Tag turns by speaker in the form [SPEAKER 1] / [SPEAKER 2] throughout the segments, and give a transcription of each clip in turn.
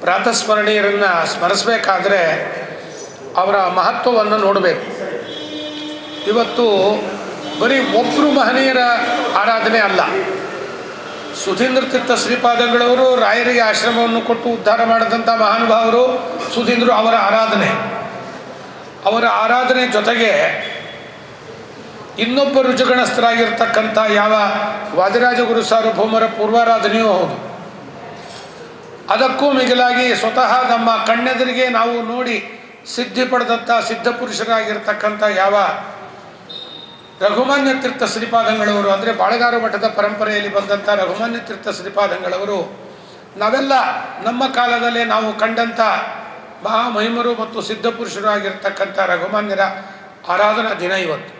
[SPEAKER 1] ಪ್ರಾತಸ್ಮರಣೀಯರನ್ನು ಸ್ಮರಿಸಬೇಕಾದ್ರೆ ಅವರ ಮಹತ್ವವನ್ನು ನೋಡಬೇಕು. ಇವತ್ತು ಬರೀ ಒಬ್ಬರು ಮಹನೀಯರ ಆರಾಧನೆ ಅಲ್ಲ. ಸುಧೀಂದ್ರ ತೀರ್ಥ ಶ್ರೀಪಾದಗಳವರು ರಾಯರಿಗೆ ಆಶ್ರಮವನ್ನು ಕೊಟ್ಟು ಉದ್ಧಾರ ಮಾಡಿದಂಥ ಮಹಾನುಭಾವರು ಸುಧೀಂದ್ರು ಅವರ ಆರಾಧನೆ. ಅವರ ಆರಾಧನೆ ಜೊತೆಗೆ ಇನ್ನೊಬ್ಬ ರುಜುಗಣಸ್ಥರಾಗಿರ್ತಕ್ಕಂಥ ಯಾವ ವಾದಿರಾಜಗುರು ಸಾರ್ವಭೌಮರ ಪೂರ್ವಾರಾಧನೆಯೂ ಹೌದು. ಅದಕ್ಕೂ ಮಿಗಿಲಾಗಿ ಸ್ವತಃ ನಮ್ಮ ಕಣ್ಣೆದುರಿಗೆ ನಾವು ನೋಡಿ ಸಿದ್ಧಿ ಪಡೆದಂಥ ಸಿದ್ಧಪುರುಷರಾಗಿರ್ತಕ್ಕಂಥ ಯಾವ ರಘುಮಾನ್ಯ ತೀರ್ಥ ಶ್ರೀಪಾದಂಗಳವರು, ಅಂದರೆ ಬಾಳಗಾರು ಮಠದ ಪರಂಪರೆಯಲ್ಲಿ ಬಂದಂಥ ರಘುಮಾನ್ಯ ತೀರ್ಥ ಶ್ರೀಪಾದಂಗಳವರು, ನಾವೆಲ್ಲ ನಮ್ಮ ಕಾಲದಲ್ಲೇ ನಾವು ಕಂಡಂಥ ಮಹಾಮಹಿಮರು ಮತ್ತು ಸಿದ್ಧಪುರುಷರು ಆಗಿರ್ತಕ್ಕಂಥ ರಘುಮಾನ್ಯರ ಆರಾಧನಾ ದಿನ ಇವತ್ತು.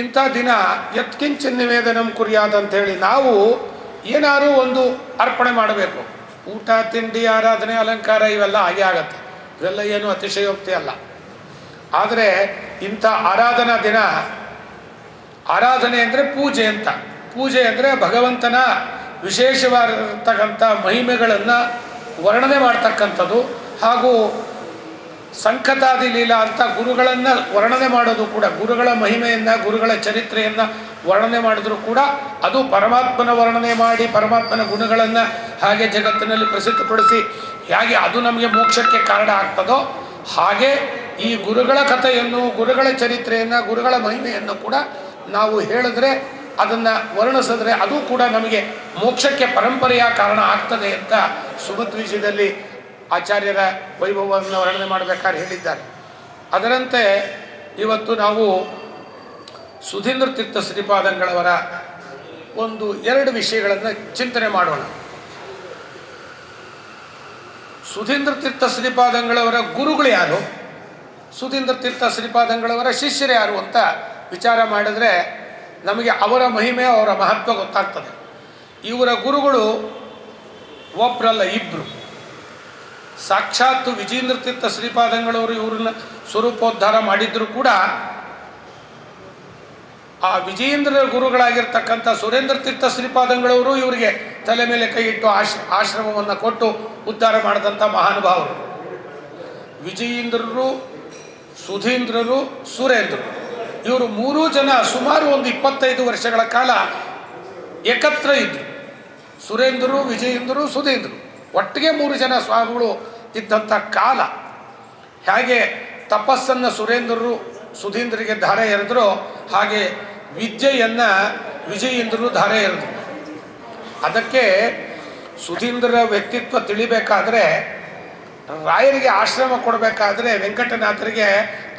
[SPEAKER 1] ಇಂಥ ದಿನ ಯತ್ಕಿಂಚಿನ್ ನಿವೇದನಂ ಕುರಿಯಾದಂಥೇಳಿ ನಾವು ಏನಾದರೂ ಒಂದು ಅರ್ಪಣೆ ಮಾಡಬೇಕು. ಊಟ, ತಿಂಡಿ, ಆರಾಧನೆ, ಅಲಂಕಾರ ಇವೆಲ್ಲ ಹಾಗೆ ಆಗತ್ತೆ. ಇವೆಲ್ಲ ಏನು ಅತಿಶಯೋಕ್ತಿ ಅಲ್ಲ. ಆದರೆ ಇಂಥ ಆರಾಧನಾ ದಿನ, ಆರಾಧನೆ ಅಂದರೆ ಪೂಜೆ ಅಂತ. ಪೂಜೆ ಅಂದರೆ ಭಗವಂತನ ವಿಶೇಷವಾಗಿರ್ತಕ್ಕಂಥ ಮಹಿಮೆಗಳನ್ನು ವರ್ಣನೆ ಮಾಡ್ತಕ್ಕಂಥದ್ದು ಹಾಗೂ ಸಂಕತಾದಿ ಲೀಲಾ ಅಂತ ಗುರುಗಳನ್ನು ವರ್ಣನೆ ಮಾಡೋದು ಕೂಡ, ಗುರುಗಳ ಮಹಿಮೆಯನ್ನು, ಗುರುಗಳ ಚರಿತ್ರೆಯನ್ನು ವರ್ಣನೆ ಮಾಡಿದ್ರು ಕೂಡ ಅದು ಪರಮಾತ್ಮನ ವರ್ಣನೆ ಮಾಡಿ ಪರಮಾತ್ಮನ ಗುಣಗಳನ್ನು ಹಾಗೆ ಜಗತ್ತಿನಲ್ಲಿ ಪ್ರಸಿದ್ಧಪಡಿಸಿ ಹೇಗೆ ಅದು ನಮಗೆ ಮೋಕ್ಷಕ್ಕೆ ಕಾರಣ ಆಗ್ತದೋ ಹಾಗೆ ಈ ಗುರುಗಳ ಕಥೆಯನ್ನು, ಗುರುಗಳ ಚರಿತ್ರೆಯನ್ನು, ಗುರುಗಳ ಮಹಿಮೆಯನ್ನು ಕೂಡ ನಾವು ಹೇಳಿದ್ರೆ ಅದನ್ನು ವರ್ಣಿಸಿದ್ರೆ ಅದು ಕೂಡ ನಮಗೆ ಮೋಕ್ಷಕ್ಕೆ ಪರಂಪರೆಯ ಕಾರಣ ಆಗ್ತದೆ ಅಂತ ಸುಮಧ್ವಿಜಯದಲ್ಲಿ ಆಚಾರ್ಯರ ವೈಭವವನ್ನು ವರ್ಣನೆ ಮಾಡಬೇಕಾದ್ರೆ ಹೇಳಿದ್ದಾರೆ. ಅದರಂತೆ ಇವತ್ತು ನಾವು ಸುಧೀಂದ್ರ ತೀರ್ಥ ಶ್ರೀಪಾದಂಗಳವರ ಒಂದು ಎರಡು ವಿಷಯಗಳನ್ನು ಚಿಂತನೆ ಮಾಡೋಣ. ಸುಧೀಂದ್ರ ತೀರ್ಥ ಶ್ರೀಪಾದಂಗಳವರ ಗುರುಗಳು ಯಾರು? ಸುಧೀಂದ್ರ ತೀರ್ಥ ಶ್ರೀಪಾದಂಗಳವರ ಶಿಷ್ಯರು ಯಾರು ಅಂತ ವಿಚಾರ ಮಾಡಿದ್ರೆ ನಮಗೆ ಅವರ ಮಹಿಮೆ, ಅವರ ಮಹತ್ವ ಗೊತ್ತಾಗ್ತದೆ. ಇವರ ಗುರುಗಳು ಒಬ್ಬರಲ್ಲ ಇಬ್ಬರು ಸಾಕ್ಷಾತ್ ವಿಜೇಂದ್ರ ತೀರ್ಥ ಶ್ರೀಪಾದಂಗಳವರು ಇವ್ರನ್ನ ಸ್ವರೂಪೋದ್ಧಾರ ಮಾಡಿದ್ರು ಕೂಡ ಆ ವಿಜಯೇಂದ್ರ ಗುರುಗಳಾಗಿರ್ತಕ್ಕಂಥ ಸುರೇಂದ್ರ ತೀರ್ಥ ಶ್ರೀಪಾದಂಗಳವರು ಇವರಿಗೆ ತಲೆ ಮೇಲೆ ಕೈ ಇಟ್ಟು ಆಶ್, ಆಶ್ರಮವನ್ನು ಕೊಟ್ಟು ಉದ್ಧಾರ ಮಾಡಿದಂಥ ಮಹಾನುಭಾವರು. ವಿಜಯೇಂದ್ರರು, ಸುಧೀಂದ್ರರು, ಸುರೇಂದ್ರರು. ಇವರು ಮೂರೂ ಜನ ಸುಮಾರು ಒಂದು ಇಪ್ಪತ್ತೈದು ವರ್ಷಗಳ ಕಾಲ ಏಕತ್ರ ಇದ್ದರು ಸುರೇಂದ್ರರು, ವಿಜಯೇಂದ್ರರು, ಸುಧೀಂದ್ರರು. ಒಟ್ಟಿಗೆ ಮೂರು ಜನ ಸ್ವಾಮಿಗಳು ಇದ್ದಂಥ ಕಾಲ. ಹೇಗೆ ತಪಸ್ಸನ್ನು ಸುರೇಂದ್ರರು ಸುಧೀಂದ್ರಿಗೆ ಧಾರೆ ಎರೆದ್ರು, ಹಾಗೆ ವಿದ್ಯೆಯನ್ನು ವಿಜಯೇಂದ್ರರು ಧಾರೆ ಇರದು ಅದಕ್ಕೆ ಸುಧೀಂದ್ರರ ವ್ಯಕ್ತಿತ್ವ ತಿಳಿಬೇಕಾದ್ರೆ ರಾಯರಿಗೆ ಆಶ್ರಮ ಕೊಡಬೇಕಾದ್ರೆ ವೆಂಕಟನಾಥರಿಗೆ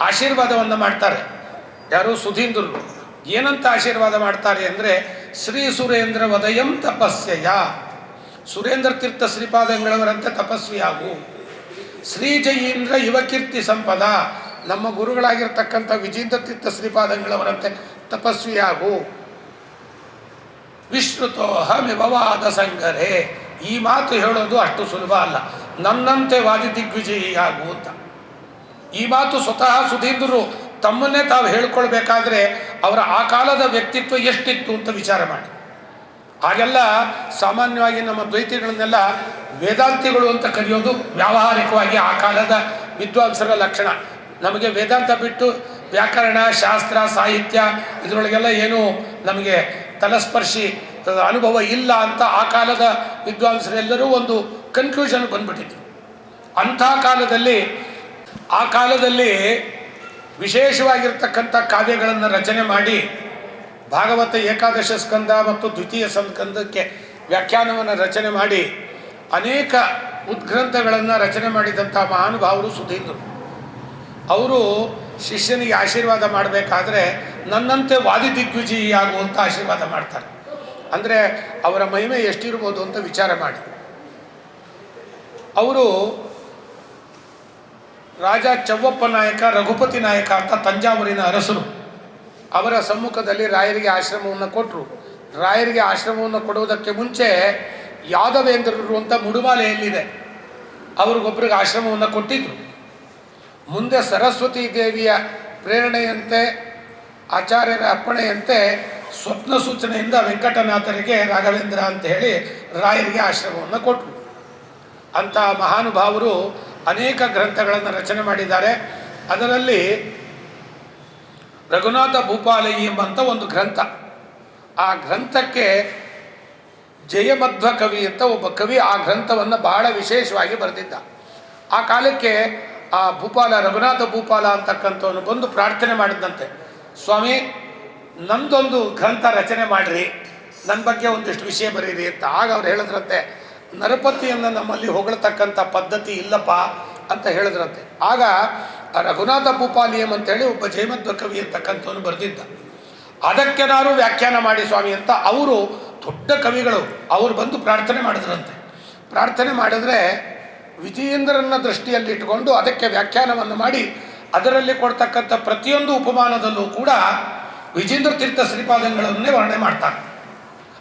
[SPEAKER 1] ಆಶೀರ್ವಾದವನ್ನು ಮಾಡ್ತಾರೆ. ಯಾರು? ಸುಧೀಂದ್ರರು. ಏನಂತ ಆಶೀರ್ವಾದ ಮಾಡ್ತಾರೆ ಅಂದರೆ ಶ್ರೀ ಸುರೇಂದ್ರ ವದಯಂ ತಪಸ್ಸೆಯ. ಸುರೇಂದ್ರ ತೀರ್ಥ ಶ್ರೀಪಾದಂಗಳವರಂತೆ ತಪಸ್ವಿಯಾಗು. ಶ್ರೀ ಜಯೀಂದ್ರ ಯುವಕೀರ್ತಿ ಸಂಪದ. ನಮ್ಮ ಗುರುಗಳಾಗಿರ್ತಕ್ಕಂಥ ವಿಜೇಂದ್ರ ತೀರ್ಥ ಶ್ರೀಪಾದಂಗಳವರಂತೆ ತಪಸ್ವಿಯಾಗು. ವಿಶ್ರುತೋಹಮಿಭವಾದ ಸಂಗರೇ. ಈ ಮಾತು ಹೇಳೋದು ಅಷ್ಟು ಸುಲಭ ಅಲ್ಲ. ನನ್ನಂತೆ ವಾದಿ ದಿಗ್ವಿಜಯಿಯಾಗು ಅಂತ. ಈ ಮಾತು ಸ್ವತಃ ಸುಧೀಂದ್ರರು ತಮ್ಮನ್ನೇ ತಾವು ಹೇಳ್ಕೊಳ್ಬೇಕಾದ್ರೆ ಅವರ ಆ ಕಾಲದ ವ್ಯಕ್ತಿತ್ವ ಎಷ್ಟಿತ್ತು ಅಂತ ವಿಚಾರ ಮಾಡಿ. ಹಾಗೆಲ್ಲ ಸಾಮಾನ್ಯವಾಗಿ ನಮ್ಮ ದ್ವೈತಿಗಳನ್ನೆಲ್ಲ ವೇದಾಂತಿಗಳು ಅಂತ ಕರೆಯೋದು ವ್ಯಾವಹಾರಿಕವಾಗಿ ಆ ಕಾಲದ ವಿದ್ವಾಂಸರ ಲಕ್ಷಣ. ನಮಗೆ ವೇದಾಂತ ಬಿಟ್ಟು ವ್ಯಾಕರಣ, ಶಾಸ್ತ್ರ, ಸಾಹಿತ್ಯ ಇದರೊಳಗೆಲ್ಲ ಏನು ನಮಗೆ ತಲಸ್ಪರ್ಶಿ ಅನುಭವ ಇಲ್ಲ ಅಂತ ಆ ಕಾಲದ ವಿದ್ವಾಂಸರೆಲ್ಲರೂ ಒಂದು ಕನ್ಕ್ಲೂಷನ್ ಬಂದ್ಬಿಟ್ಟಿದ್ರು. ಅಂಥ ಕಾಲದಲ್ಲಿ, ಆ ಕಾಲದಲ್ಲಿ ವಿಶೇಷವಾಗಿರ್ತಕ್ಕಂಥ ಕಾವ್ಯಗಳನ್ನು ರಚನೆ ಮಾಡಿ ಭಾಗವತ ಏಕಾದಶ ಸ್ಕಂದ ಮತ್ತು ದ್ವಿತೀಯ ಸ್ಕಂದಕ್ಕೆ ವ್ಯಾಖ್ಯಾನವನ್ನು ರಚನೆ ಮಾಡಿ ಅನೇಕ ಉದ್ಗ್ರಂಥಗಳನ್ನು ರಚನೆ ಮಾಡಿದಂಥ ಮಹಾನುಭಾವರು ಸುಧೀಂದ್ರರು. ಅವರು ಶಿಷ್ಯನಿಗೆ ಆಶೀರ್ವಾದ ಮಾಡಬೇಕಾದ್ರೆ ನನ್ನಂತೆ ವಾದಿ ಆಗುವಂಥ ಆಶೀರ್ವಾದ ಮಾಡ್ತಾರೆ. ಅಂದರೆ ಅವರ ಮಹಿಮೆ ಎಷ್ಟಿರ್ಬೋದು ಅಂತ ವಿಚಾರ ಮಾಡಿ. ಅವರು ರಾಜ ಚವ್ವಪ್ಪ ನಾಯಕ, ರಘುಪತಿ ನಾಯಕ ಅಂತ ತಂಜಾವೂರಿನ ಅರಸರು. ಅವರ ಸಮ್ಮುಖದಲ್ಲಿ ರಾಯರಿಗೆ ಆಶ್ರಮವನ್ನು ಕೊಟ್ಟರು ರಾಯರಿಗೆ ಆಶ್ರಮವನ್ನು ಕೊಡುವುದಕ್ಕೆ ಮುಂಚೆ ಯಾದವೇಂದ್ರರು ಅಂತ ಮುಡುಮಾಲೆಯಲ್ಲಿದೆ ಅವ್ರಿಗೊಬ್ಬರಿಗೆ ಆಶ್ರಮವನ್ನು ಕೊಟ್ಟಿದ್ದರು ಮುಂದೆ ಸರಸ್ವತಿ ದೇವಿಯ ಪ್ರೇರಣೆಯಂತೆ, ಆಚಾರ್ಯರ ಅಪ್ಪಣೆಯಂತೆ ಸ್ವಪ್ನ ಸೂಚನೆಯಿಂದ ವೆಂಕಟನಾಥರಿಗೆ ರಾಘವೇಂದ್ರ ಅಂತ ಹೇಳಿ ರಾಯರಿಗೆ ಆಶ್ರಮವನ್ನು ಕೊಟ್ಟರು ಅಂಥ ಮಹಾನುಭಾವರು ಅನೇಕ ಗ್ರಂಥಗಳನ್ನು ರಚನೆ ಮಾಡಿದ್ದಾರೆ. ಅದರಲ್ಲಿ ರಘುನಾಥ ಭೂಪಾಲಯಿ ಎಂಬಂಥ ಒಂದು ಗ್ರಂಥ. ಆ ಗ್ರಂಥಕ್ಕೆ ಜಯಮಧ್ವ ಕವಿ ಅಂತ ಒಬ್ಬ ಕವಿ ಆ ಗ್ರಂಥವನ್ನು ಬಹಳ ವಿಶೇಷವಾಗಿ ಬರೆದಿದ್ದ. ಆ ಕಾಲಕ್ಕೆ ಆ ಭೂಪಾಲ, ರಘುನಾಥ ಭೂಪಾಲ ಅಂತಕ್ಕಂಥವನು ಬಂದು ಪ್ರಾರ್ಥನೆ ಮಾಡಿದಂತೆ ಸ್ವಾಮಿ ನಮ್ಮದೊಂದು ಗ್ರಂಥ ರಚನೆ ಮಾಡಿರಿ ನನ್ನ ಬಗ್ಗೆ ಒಂದಿಷ್ಟು ವಿಷಯ ಬರೀರಿ ಅಂತ. ಆಗ ಅವ್ರು ಹೇಳಿದ್ರಂತೆ, ನರಪತಿಯನ್ನು ನಮ್ಮಲ್ಲಿ ಹೊಗಳತಕ್ಕಂಥ ಪದ್ಧತಿ ಇಲ್ಲಪ್ಪ ಅಂತ ಹೇಳಿದ್ರಂತೆ. ಆಗ ರಘುನಾಥ ಭೂಪಾಲಿಯಂ ಅಂತೇಳಿ ಒಬ್ಬ ಜಯಮಧ್ವ ಕವಿ ಅಂತಕ್ಕಂಥವನು ಬರೆದಿದ್ದ. ಅದಕ್ಕೆ ನಾನು ವ್ಯಾಖ್ಯಾನ ಮಾಡಿ ಸ್ವಾಮಿ ಅಂತ ಅವರು ದೊಡ್ಡ ಕವಿಗಳು, ಅವರು ಬಂದು ಪ್ರಾರ್ಥನೆ ಮಾಡಿದ್ರಂತೆ. ಪ್ರಾರ್ಥನೆ ಮಾಡಿದ್ರೆ ವಿಜಯೇಂದ್ರನ ದೃಷ್ಟಿಯಲ್ಲಿ ಇಟ್ಟುಕೊಂಡು ಅದಕ್ಕೆ ವ್ಯಾಖ್ಯಾನವನ್ನು ಮಾಡಿ ಅದರಲ್ಲಿ ಕೊಡ್ತಕ್ಕಂಥ ಪ್ರತಿಯೊಂದು ಉಪಮಾನದಲ್ಲೂ ಕೂಡ ವಿಜೇಂದ್ರ ತೀರ್ಥ ಶ್ರೀಪಾದಂಗಳನ್ನೇ ವರ್ಣನೆ ಮಾಡ್ತಾರೆ.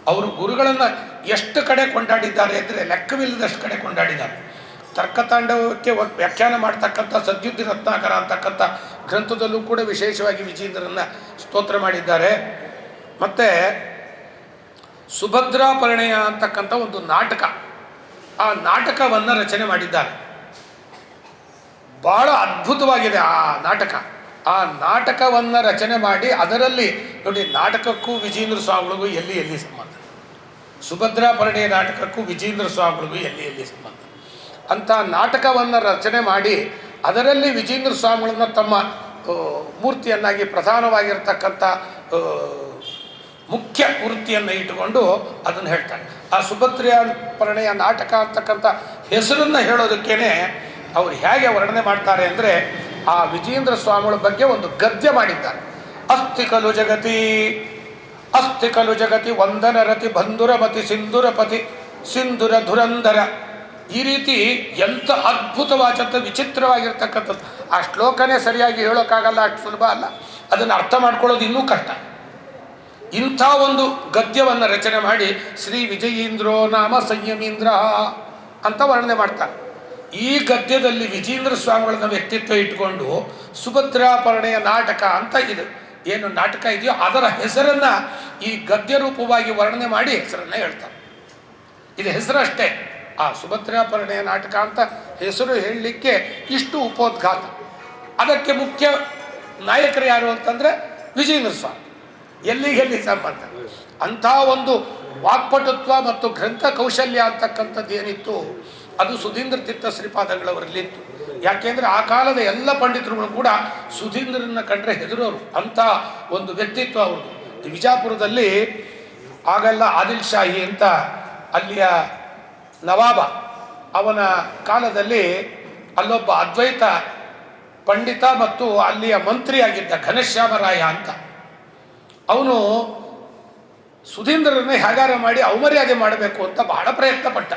[SPEAKER 1] ಅವರು ಗುರುಗಳನ್ನು ಎಷ್ಟು ಕಡೆ ಕೊಂಡಾಡಿದ್ದಾರೆ ಅಂದರೆ ಲೆಕ್ಕವಿಲ್ಲದಷ್ಟು ಕಡೆ ಕೊಂಡಾಡಿದ್ದಾರೆ. ತರ್ಕತಾಂಡವಕ್ಕೆ ವ್ಯಾಖ್ಯಾನ ಮಾಡ್ತಕ್ಕಂಥ ಸದ್ಯುದ್ಧಿ ರತ್ನಾಕರ ಅಂತಕ್ಕಂಥ ಗ್ರಂಥದಲ್ಲೂ ಕೂಡ ವಿಶೇಷವಾಗಿ ವಿಜೇಂದ್ರನ್ನ ಸ್ತೋತ್ರ ಮಾಡಿದ್ದಾರೆ. ಮತ್ತು ಸುಭದ್ರಾ ಪರಿಣಯ ಅಂತಕ್ಕಂಥ ಒಂದು ನಾಟಕ. ಆ ನಾಟಕವನ್ನು ರಚನೆ ಮಾಡಿದ್ದಾರೆ. ಬಹಳ ಅದ್ಭುತವಾಗಿದೆ ಆ ನಾಟಕ. ಆ ನಾಟಕವನ್ನು ರಚನೆ ಮಾಡಿ ಅದರಲ್ಲಿ ನೋಡಿ ನಾಟಕಕ್ಕೂ ವಿಜೇಂದ್ರ ಸ್ವಾಮಿಗಳಿಗೂ ಎಲ್ಲಿ ಎಲ್ಲಿ ಸಂಬಂಧ? ಸುಭದ್ರಾ ಪರಿಣಯ ನಾಟಕಕ್ಕೂ ವಿಜೇಂದ್ರ ಸ್ವಾಮಿಗಳಿಗೂ ಎಲ್ಲಿ ಎಲ್ಲಿ ಸಂಬಂಧ? ಅಂಥ ನಾಟಕವನ್ನು ರಚನೆ ಮಾಡಿ ಅದರಲ್ಲಿ ವಿಜೇಂದ್ರ ಸ್ವಾಮಿಗಳನ್ನು ತಮ್ಮ ಮೂರ್ತಿಯನ್ನಾಗಿ ಪ್ರಧಾನವಾಗಿರ್ತಕ್ಕಂಥ ಮುಖ್ಯ ಮೂರ್ತಿಯನ್ನು ಇಟ್ಟುಕೊಂಡು ಅದನ್ನು ಹೇಳ್ತಾರೆ. ಆ ಸುಭದ್ರೆಯ ಪರಿಣಯ ನಾಟಕ ಅಂತಕ್ಕಂಥ ಹೆಸರನ್ನು ಹೇಳೋದಕ್ಕೇನೆ ಅವ್ರು ಹೇಗೆ ವರ್ಣನೆ ಮಾಡ್ತಾರೆ ಅಂದರೆ ಆ ವಿಜೇಂದ್ರ ಸ್ವಾಮಿಗಳ ಬಗ್ಗೆ ಒಂದು ಗದ್ಯ ಮಾಡಿದ್ದಾರೆ. ಅಸ್ತಿ ಕಲು ಜಗತಿ, ಅಸ್ತಿ ಕಲು ಜಗತಿ ವಂದನ ರತಿ ಬಂಧುರಮತಿ ಸಿಂಧುರಪತಿ ಸಿಂಧುರ ಧುರಂಧರ. ಈ ರೀತಿ ಎಂಥ ಅದ್ಭುತವಾದಂಥ ವಿಚಿತ್ರವಾಗಿರ್ತಕ್ಕಂಥದ್ದು. ಆ ಶ್ಲೋಕನೇ ಸರಿಯಾಗಿ ಹೇಳೋಕ್ಕಾಗಲ್ಲ, ಅಷ್ಟು ಸುಲಭ ಅಲ್ಲ. ಅದನ್ನು ಅರ್ಥ ಮಾಡ್ಕೊಳ್ಳೋದು ಇನ್ನೂ ಕಷ್ಟ. ಇಂಥ ಒಂದು ಗದ್ಯವನ್ನು ರಚನೆ ಮಾಡಿ ಶ್ರೀ ವಿಜಯೀಂದ್ರೋ ನಾಮ ಸಂಯಮೀಂದ್ರ ಅಂತ ವರ್ಣನೆ ಮಾಡ್ತಾರೆ. ಈ ಗದ್ಯದಲ್ಲಿ ವಿಜೇಂದ್ರ ಸ್ವಾಮಿಗಳನ್ನ ವ್ಯಕ್ತಿತ್ವ ಇಟ್ಕೊಂಡು ಸುಭದ್ರಾಪರಣೆಯ ನಾಟಕ ಅಂತ ಇದೆ. ಏನು ನಾಟಕ ಇದೆಯೋ ಅದರ ಹೆಸರನ್ನು ಈ ಗದ್ಯ ರೂಪವಾಗಿ ವರ್ಣನೆ ಮಾಡಿ ಹೆಸರನ್ನು ಹೇಳ್ತಾರೆ. ಇದು ಹೆಸರಷ್ಟೇ ಆ ಸುಭದ್ರಾಪರಣೆಯ ನಾಟಕ ಅಂತ ಹೆಸರು ಹೇಳಲಿಕ್ಕೆ ಇಷ್ಟು ಉಪೋದ್ಘಾತ. ಅದಕ್ಕೆ ಮುಖ್ಯ ನಾಯಕರು ಯಾರು ಅಂತಂದರೆ ವಿಜೇಂದ್ರ ಸ್ವಾಮಿ. ಎಲ್ಲಿಗೆಲ್ಲಿ ಸಂಬಂಧ ಅಂಥ ಒಂದು ವಾಕ್ಪಟುತ್ವ ಮತ್ತು ಗ್ರಂಥ ಕೌಶಲ್ಯ ಅಂತಕ್ಕಂಥದ್ದು ಏನಿತ್ತು, ಅದು ಸುಧೀಂದ್ರ ತೀರ್ಥ ಶ್ರೀಪಾದಗಳವರಲ್ಲಿತ್ತು. ಯಾಕೆಂದರೆ ಆ ಕಾಲದ ಎಲ್ಲ ಪಂಡಿತರುಗಳು ಕೂಡ ಸುಧೀಂದ್ರನ ಕಂಡ್ರೆ ಹೆದರೋರು. ಅಂಥ ಒಂದು ವ್ಯಕ್ತಿತ್ವ ಅವ್ರದ್ದು. ವಿಜಾಪುರದಲ್ಲಿ ಆಗೆಲ್ಲ ಆದಿಲ್ ಶಾಹಿ ಅಂತ ಅಲ್ಲಿಯ ನವಾಬ, ಅವನ ಕಾಲದಲ್ಲಿ ಅಲ್ಲೊಬ್ಬ ಅದ್ವೈತ ಪಂಡಿತ ಮತ್ತು ಅಲ್ಲಿಯ ಮಂತ್ರಿಯಾಗಿದ್ದ ಘನಶ್ಯಾಮರಾಯ ಅಂತ. ಅವನು ಸುಧೀಂದ್ರರನ್ನೇ ಹೇಗಾರ ಮಾಡಿ ಅವಮರ್ಯಾದೆ ಮಾಡಬೇಕು ಅಂತ ಬಹಳ ಪ್ರಯತ್ನ ಪಟ್ಟ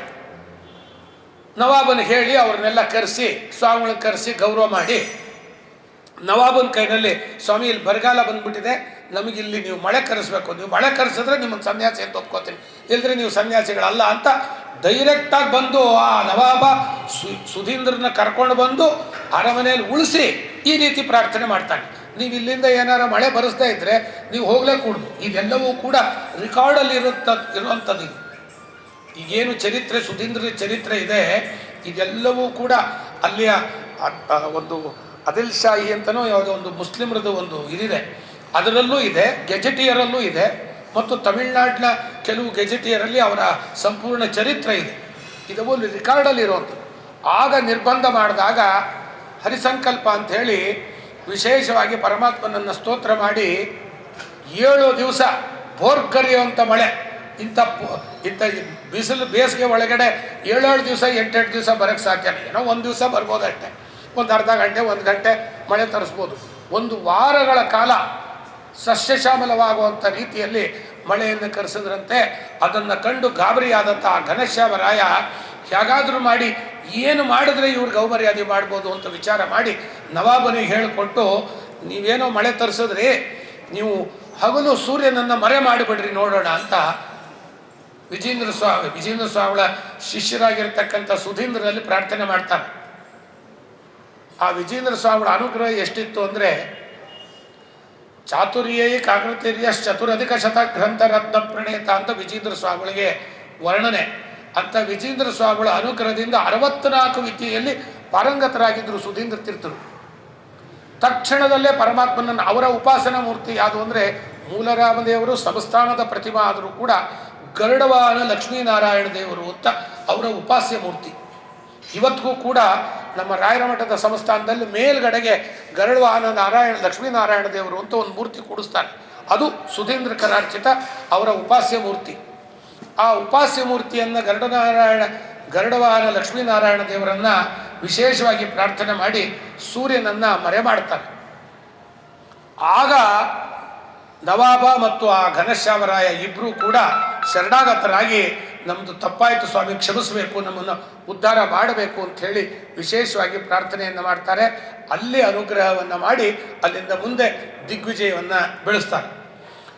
[SPEAKER 1] ನವಾಬನ ಹೇಳಿ ಅವ್ರನ್ನೆಲ್ಲ ಕರೆಸಿ, ಸ್ವಾಮಿಗಳನ್ನ ಕರೆಸಿ ಗೌರವ ಮಾಡಿ. ನವಾಬನ ಕೈನಲ್ಲಿ ಸ್ವಾಮಿ ಇಲ್ಲಿ ಬರಗಾಲ ಬಂದ್ಬಿಟ್ಟಿದೆ. ನಮಗಿಲ್ಲಿ ನೀವು ಮಳೆ ಕರೆಸ್ಬೇಕು. ನೀವು ಮಳೆ ಕರೆಸಿದ್ರೆ ನಿಮ್ಮನ್ನು ಸನ್ಯಾಸಿ ಅಂತ ಒಪ್ಕೋತೀನಿ. ಇಲ್ಲದ್ರೆ ನೀವು ಸನ್ಯಾಸಿಗಳಲ್ಲ ಅಂತ ಡೈರೆಕ್ಟಾಗಿ ಬಂದು ಆ ನವಾಬ ಸುಧೀಂದ್ರನ ಕರ್ಕೊಂಡು ಬಂದು ಅರಮನೆಯಲ್ಲಿ ಉಳಿಸಿ ಈ ರೀತಿ ಪ್ರಾರ್ಥನೆ ಮಾಡ್ತಾನೆ. ನೀವು ಇಲ್ಲಿಂದ ಏನಾರ ಮಳೆ ಬರೆಸ್ತಾ ಇದ್ದರೆ ನೀವು ಹೋಗಲೇ ಕೂಡ ಇದೆಲ್ಲವೂ ಕೂಡ ರೆಕಾರ್ಡಲ್ಲಿ ಇರುತ್ತ ಇರುವಂಥದ್ದು ಇದು. ಈಗೇನು ಚರಿತ್ರೆ, ಸುಧೀಂದ್ರ ಚರಿತ್ರೆ ಇದೆ. ಇದೆಲ್ಲವೂ ಕೂಡ ಅಲ್ಲಿಯ ಒಂದು ಅದಿಲ್ ಶಾಹಿ ಅಂತಲೂ ಯಾವುದೋ ಒಂದು ಮುಸ್ಲಿಮರದು ಒಂದು ಇದಿದೆ. ಅದರಲ್ಲೂ ಇದೆ, ಗೆಜೆಟಿಯರಲ್ಲೂ ಇದೆ, ಮತ್ತು ತಮಿಳ್ನಾಡಿನ ಕೆಲವು ಗೆಜೆಟಿಯರಲ್ಲಿ ಅವರ ಸಂಪೂರ್ಣ ಚರಿತ್ರೆ ಇದೆ. ಇದವು ರೆಕಾರ್ಡಲ್ಲಿ ಇರುವಂಥದ್ದು ಆಗ ನಿರ್ಬಂಧ ಮಾಡಿದಾಗ ಹರಿಸಂಕಲ್ಪ ಅಂಥೇಳಿ ವಿಶೇಷವಾಗಿ ಪರಮಾತ್ಮನನ್ನು ಸ್ತೋತ್ರ ಮಾಡಿ ಏಳು ದಿವಸ ಬೋರ್ ಕರೆಯುವಂಥ ಮಳೆ. ಇಂಥ ಇಂಥ ಬಿಸಿಲು ಬೇಸಿಗೆ ಒಳಗಡೆ ಏಳೇಳು ದಿವಸ, ಎಂಟೆಂಟು ದಿವಸ ಬರೋಕ್ಕೆ ಸಾಧ್ಯ ಏನೋ ಒಂದು ದಿವಸ ಬರ್ಬೋದಷ್ಟೇ. ಒಂದು ಅರ್ಧ ಗಂಟೆ, ಒಂದು ಗಂಟೆ ಮಳೆ ತರಿಸ್ಬೋದು. ಒಂದು ವಾರಗಳ ಕಾಲ ಸಸ್ಯಶ್ಯಾಮಲವಾಗುವಂಥ ರೀತಿಯಲ್ಲಿ ಮಳೆಯನ್ನು ಕರೆಸಿದ್ರಂತೆ, ಅದನ್ನು ಕಂಡು ಗಾಬರಿಯಾದಂಥ ಆ ಘನಶ್ಯಾಮರಾಯ, ಹೇಗಾದರೂ ಮಾಡಿ ಏನು ಮಾಡಿದ್ರೆ ಇವ್ರಿಗೆ ಅವಮರ್ಯಾದೆ ಮಾಡ್ಬೋದು ಅಂತ ವಿಚಾರ ಮಾಡಿ ನವಾಬನಿಗೆ ಹೇಳಿಕೊಟ್ಟು, ನೀವೇನೋ ಮಳೆ ತರಿಸಿದ್ರಿ ನೀವು ಹಗಲು ಸೂರ್ಯನನ್ನು ಮರೆ ಮಾಡಿಬಿಡ್ರಿ ನೋಡೋಣ ಅಂತ ವಿಜೇಂದ್ರ ಸ್ವಾಮಿ ವಿಜೇಂದ್ರ ಸ್ವಾಮಿಗಳ ಶಿಷ್ಯರಾಗಿರ್ತಕ್ಕಂಥ ಸುಧೀಂದ್ರನಲ್ಲಿ ಪ್ರಾರ್ಥನೆ ಮಾಡ್ತಾರೆ. ಆ ವಿಜೇಂದ್ರ ಸ್ವಾಮಿಗಳ ಅನುಗ್ರಹ ಎಷ್ಟಿತ್ತು ಅಂದರೆ, ಚಾತುರ್ಯೈ ಕಾಕೃತಿರ್ಯ ಚತುರಧಿಕ ಶತ ಗ್ರಂಥ ರತ್ನ ಪ್ರಣೇತ ಅಂತ ವಿಜೇಂದ್ರ ಸ್ವಾಮಿಗಳಿಗೆ ವರ್ಣನೆ. ಅಂತ ವಿಜೇಂದ್ರ ಸ್ವಾಮಿಗಳ ಅನುಗ್ರಹದಿಂದ ಅರವತ್ನಾಲ್ಕು ವಿದ್ಯೆಯಲ್ಲಿ ಪಾರಂಗತರಾಗಿದ್ದರು ಸುಧೀಂದ್ರ ತೀರ್ಥರು. ತಕ್ಷಣದಲ್ಲೇ ಪರಮಾತ್ಮನನ್ನು ಅವರ ಉಪಾಸನಾ ಮೂರ್ತಿ ಯಾವುದು ಅಂದರೆ ಮೂಲರಾಮದೇವರು ಸಂಸ್ಥಾನದ ಪ್ರತಿಮಾ ಆದರೂ ಕೂಡ ಗರುಡವಾಹನ ಲಕ್ಷ್ಮೀನಾರಾಯಣ ದೇವರು ಅಂತ ಅವರ ಉಪಾಸ್ಯ ಮೂರ್ತಿ. ಇವತ್ತಿಗೂ ಕೂಡ ನಮ್ಮ ರಾಯರ ಮಠದ ಸಂಸ್ಥಾನದಲ್ಲಿ ಮೇಲ್ಗಡೆಗೆ ಗರುಡವಾನ ನಾರಾಯಣ, ಲಕ್ಷ್ಮೀನಾರಾಯಣ ದೇವರು ಅಂತ ಒಂದು ಮೂರ್ತಿ ಕೂಡಿಸ್ತಾರೆ. ಅದು ಸುಧೀಂದ್ರ ಕರಾರ್ಚಿತ ಅವರ ಉಪಾಸ್ಯ ಮೂರ್ತಿ. ಆ ಉಪಾಸ್ಯ ಮೂರ್ತಿಯನ್ನು ಗರುಡನಾರಾಯಣ ಗರುಡವಾಹನ ಲಕ್ಷ್ಮೀನಾರಾಯಣ ದೇವರನ್ನು ವಿಶೇಷವಾಗಿ ಪ್ರಾರ್ಥನೆ ಮಾಡಿ ಸೂರ್ಯನನ್ನು ಮರೆ ಮಾಡ್ತಾರೆ. ಆಗ ನವಾಬ ಮತ್ತು ಆ ಘನಶ್ಯಾಮರಾಯ ಇಬ್ಬರೂ ಕೂಡ ಶರಣಾಗತರಾಗಿ ನಮ್ಮದು ತಪ್ಪಾಯಿತು ಸ್ವಾಮಿ, ಕ್ಷಮಿಸಬೇಕು, ನಮ್ಮನ್ನು ಉದ್ಧಾರ ಮಾಡಬೇಕು ಅಂತ ಹೇಳಿ ವಿಶೇಷವಾಗಿ ಪ್ರಾರ್ಥನೆಯನ್ನು ಮಾಡ್ತಾರೆ. ಅಲ್ಲಿ ಅನುಗ್ರಹವನ್ನು ಮಾಡಿ ಅಲ್ಲಿಂದ ಮುಂದೆ ದಿಗ್ವಿಜಯವನ್ನು ಬೆಳೆಸ್ತಾರೆ.